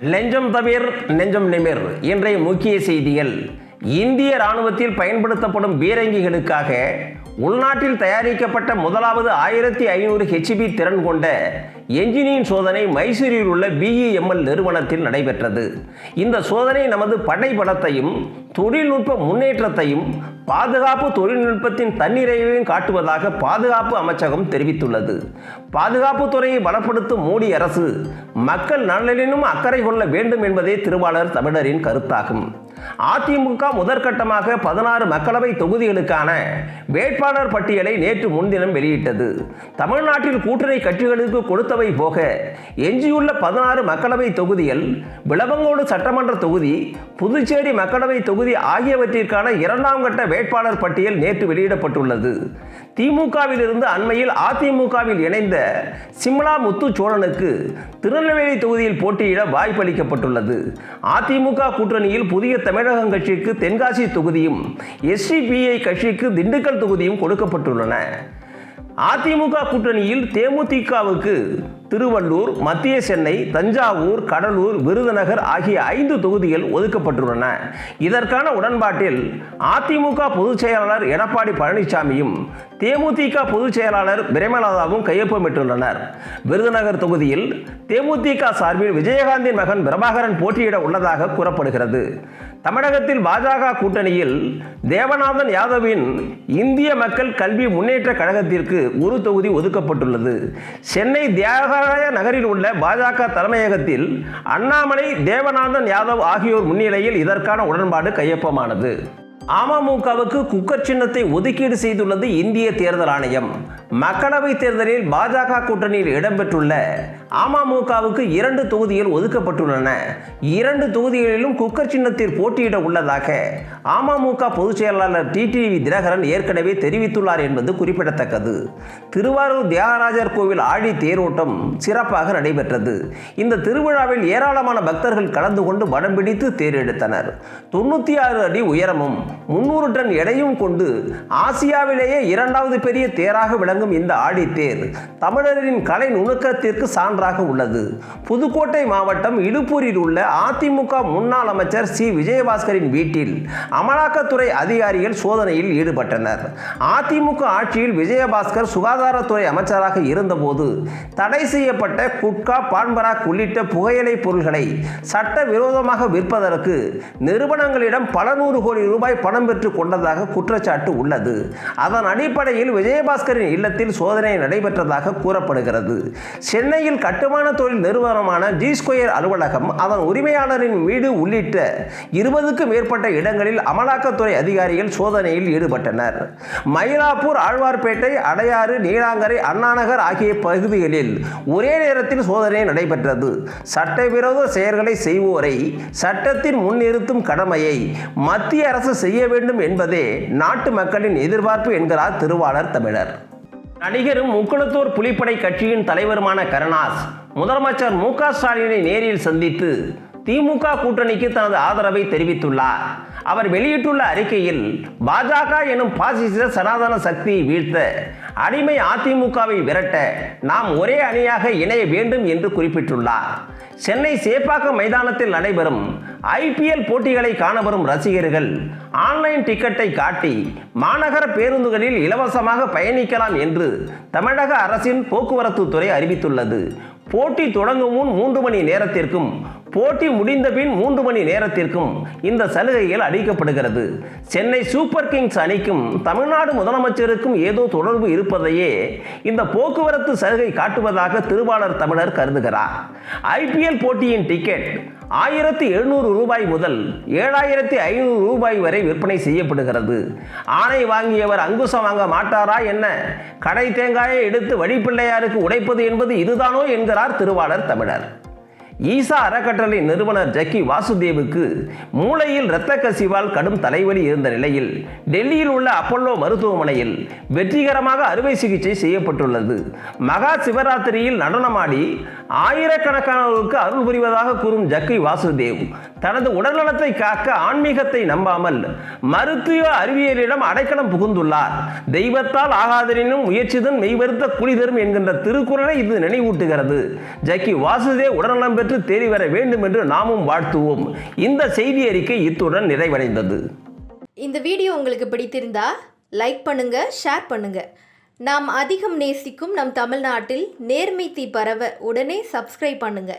லெஞ்சம் தவிர் நெஞ்சம் நிமிர் இன்றைய முக்கிய செய்திகள். இந்திய ராணுவத்தில் பயன்படுத்தப்படும் பீரங்கிகளுக்காக உள்நாட்டில் தயாரிக்கப்பட்ட முதலாவது ஆயிரத்தி ஐநூறு ஹெச்பி திறன் கொண்ட என்ஜினியின் சோதனை மைசூரில் உள்ள பிஇஎம்எல் நிறுவனத்தில் நடைபெற்றது. இந்த சோதனை நமது படைபலத்தையும் தொழில்நுட்ப முன்னேற்றத்தையும் பாதுகாப்பு தொழில்நுட்பத்தின் தன்னிறைவையும் காட்டுவதாக பாதுகாப்பு அமைச்சகம் தெரிவித்துள்ளது. பாதுகாப்பு துறையை பலப்படுத்தும் மோடி அரசு மக்கள் நலனிலும் அக்கறை கொள்ள வேண்டும் என்பதே திருவாளர் தமிழரின் கருத்தாகும். அதிமுக முதற்கட்டமாக பதினாறு மக்களவை தொகுதிகளுக்கான வேட்பாளர் பட்டியலை நேற்று முன்தினம் வெளியிட்டது. தமிழ்நாட்டில் கூட்டணி கட்சிகளுக்கு கொடுத்தவை போக எஞ்சியுள்ள பதினாறு மக்களவை தொகுதிகள் விளவங்கோடு சட்டமன்ற தொகுதி புதுச்சேரி மக்களவை தொகுதி ஆகியவற்றிற்கான இரண்டாம் கட்ட வேட்பாளர் பட்டியல் நேற்று வெளியிடப்பட்டுள்ளது. திமுகவிலிருந்து அண்மையில் அதிமுகவில் இணைந்த சிம்லா முத்துச்சோழனுக்கு திருநெல்வேலி தொகுதியில் போட்டியிட வாய்ப்பளிக்கப்பட்டுள்ளது. அதிமுக கூட்டணியில் புதிய தமிழ் தமிழகம் கட்சிக்கு தென்காசி தொகுதியும் எஸ்டிபிஐ கட்சிக்கு திண்டுக்கல் தொகுதியும் கொடுக்கப்பட்டுள்ளன. அதிமுக கூட்டணியில் தேமுதிகவுக்கு திருவள்ளூர் மத்திய சென்னை தஞ்சாவூர் கடலூர் விருதுநகர் ஆகிய ஐந்து தொகுதிகள் ஒதுக்கப்பட்டுள்ளன. இதற்கான உடன்பாட்டில் அதிமுக பொதுச் செயலாளர் எடப்பாடி பழனிசாமியும் தேமுதிக பொதுச் செயலாளர் பிரேமநாதாவும் கையொப்பமிட்டுள்ளனர். விருதுநகர் தொகுதியில் தேமுதிக சார்பில் விஜயகாந்தின் மகன் பிரபாகரன் போட்டியிட உள்ளதாக கூறப்படுகிறது. தமிழகத்தில் பாஜக கூட்டணியில் தேவநாதன் யாதவின் இந்திய மக்கள் கல்வி முன்னேற்ற கழகத்திற்கு ஒரு தொகுதி ஒதுக்கப்பட்டுள்ளது. சென்னை தியாகராய நகரில் உள்ள பாஜக தலைமையகத்தில் அண்ணாமலை தேவநாதன் யாதவ் ஆகியோர் முன்னிலையில் இதற்கான உடன்பாடு கையொப்பமானது. அமமுகவுக்கு குக்கர் சின்னத்தை ஒதுக்கீடு செய்துள்ளது இந்திய தேர்தல் ஆணையம். மக்களவை தேர்தலில் பாஜக கூட்டணியில் இடம்பெற்றுள்ள அமமுகவுக்கு இரண்டு தொகுதிகள் ஒதுக்கப்பட்டுள்ளன. இரண்டு தொகுதிகளிலும் குக்கர் சின்னத்தில் போட்டியிட உள்ளதாக அமமுக பொதுச் செயலாளர் டிடிவி தினகரன் ஏற்கனவே தெரிவித்துள்ளார் என்பது குறிப்பிடத்தக்கது. திருவாரூர் தியாகராஜர் கோவில் ஆழி தேரோட்டம் சிறப்பாக நடைபெற்றது. இந்த திருவிழாவில் ஏராளமான பக்தர்கள் கலந்து கொண்டு வடம் பிடித்து தேரெடுத்தனர் தொண்ணூற்றி ஆறு அடி உயரமும் முன்னூறு டன் எடையும் கொண்டு ஆசியாவிலேயே இரண்டாவது பெரிய தேராக விளங்கும் இந்த ஆடித்தேர் தமிழரின் கலை நுணுக்கத்திற்கு சான்றாக உள்ளது. புதுக்கோட்டை மாவட்டம் இடுப்பூரில் உள்ள அதிமுக முன்னாள் அமைச்சர் சி. விஜயபாஸ்கரின் வீட்டில் அமலாக்கத்துறை அதிகாரிகள் சோதனையில் ஈடுபட்டனர். அதிமுக ஆட்சியில் விஜயபாஸ்கர் சுகாதாரத்துறை அமைச்சராக இருந்தபோது தடை செய்யப்பட்ட குட்கா பான்பராக் உள்ளிட்ட புகையிலை பொருள்களை சட்டவிரோதமாக விற்பதற்கு நிறுவனங்களிடம் பல நூறு கோடி ரூபாய் பணம் பெற்று கொண்டதாக குற்றச்சாட்டு உள்ளது. அதன் அடிப்படையில் விஜயபாஸ்கரின் இல்லத்தில் சோதனை நடைபெற்றதாக கூறப்படுகிறது. சென்னையில் கட்டுமான தொழில் நிறுவனமான ஜி ஸ்கொயர் அலுவலகம் அதன் உரிமையாளரின் வீடு உள்ளிட்ட இருபதுக்கும் மேற்பட்ட இடங்களில் அமலாக்கத்துறை அதிகாரிகள் சோதனையில் ஈடுபட்டனர். மயிலாப்பூர் ஆழ்வார்பேட்டை அடையாறு நீலாங்கரை அண்ணாநகர் ஆகிய பகுதிகளில் ஒரே நேரத்தில் சோதனை நடைபெற்றது. சட்டவிரோத செயல்களை செய்வோரை சட்டத்தின் முன்னிறுத்தும் கடமையை மத்திய அரசு செய்ய வேண்டும் என்பதே நாட்டு மக்களின் எதிர்பார்ப்பு என்கிறார் திருவாளர் தமிழர். நடிகரும் முக்குளத்தூர் புலிப்படை கட்சியின் தலைவருமான கருணாஸ் முதலமைச்சர் மு க ஸ்டாலினை நேரில் சந்தித்து திமுக கூட்டணிக்கு தனது ஆதரவை தெரிவித்துள்ளார். அவர் வெளியிட்டுள்ள அறிக்கையில் பாஜக எனும் பாசிச சனாதன சக்தியை வீழ்த்த அடிமை அதிமுகவை விரட்ட நாம் ஒரே அணியாக இணைய வேண்டும் என்று குறிப்பிட்டுள்ளார். சென்னை சேப்பாக்கம் மைதானத்தில் நடைபெறும் ஐபிஎல் போட்டிகளை காண வரும் ரசிகர்கள். ஆன்லைன் டிக்கெட்டை காட்டி மாநகர பேருந்துகளில் இலவசமாக பயணிக்கலாம் என்று தமிழக அரசின் போக்குவரத்து துறை அறிவித்துள்ளது. போட்டி தொடங்கும் முன் மூன்று மணி நேரத்திற்கும் போட்டி முடிந்த பின் மூன்று மணி நேரத்திற்கும் இந்த சலுகைகள் அளிக்கப்படுகிறது. சென்னை சூப்பர் கிங்ஸ் அணிக்கும் தமிழ்நாடு முதலமைச்சருக்கும் ஏதோ தொடர்பு இருப்பதையே இந்த போக்குவரத்து சலுகை காட்டுவதாக திருவாளர் தமிழர் கருதுகிறார். ஐபிஎல் போட்டியின் டிக்கெட் ஆயிரத்தி எழுநூறு ரூபாய் முதல் ஏழாயிரத்தி ஐநூறு ரூபாய் வரை விற்பனை செய்யப்படுகிறது. ஆணை வாங்கியவர் அங்குசம் வாங்க மாட்டாரா என்ன? கடை தேங்காயை எடுத்து வழிப்பிள்ளையாருக்கு உடைப்பது என்பது இதுதானோ என்கிறார் திருவாளர் தமிழர். ஈசா அறக்கட்டளை நிறுவனர் ஜக்கி வாசுதேவுக்கு மூளையில் இரத்த கசிவால் கடும் தலைவலி இருந்த நிலையில் டெல்லியில் உள்ள அப்பல்லோ மருத்துவமனையில் வெற்றிகரமாக அறுவை சிகிச்சை செய்யப்பட்டுள்ளது. மகா சிவராத்திரியில் நடனமாடி ஆயிரக்கணக்கானவர்களுக்கு அருள் புரிவதாக கூறும் ஜக்கி வாசுதேவ் தனது உடல்நலத்தை காக்க ஆன்மீகத்தை நம்பாமல் மருத்துவ அறிவியலிடம் அடைக்கலம் புகுந்துள்ளார். தெய்வத்தால் ஆகாதனினும் முயற்சிதன் மெய்வருத்த குளிதரும் என்கின்ற திருக்குறளை இது நினைவூட்டுகிறது. ஜக்கி வாசுதேவ் உடல்நலம் பெற்று தேறி வர வேண்டும் என்று நாமும் வாழ்த்துவோம். இந்த செய்தி அறிக்கை இத்துடன் நிறைவடைந்தது. இந்த வீடியோ உங்களுக்கு பிடித்திருந்தா லைக் பண்ணுங்க ஷேர் பண்ணுங்க. நாம் அதிகம் நேசிக்கும் நம் தமிழ்நாட்டில் நேர்மை தீ பரவ உடனே சப்ஸ்கிரைப் பண்ணுங்க.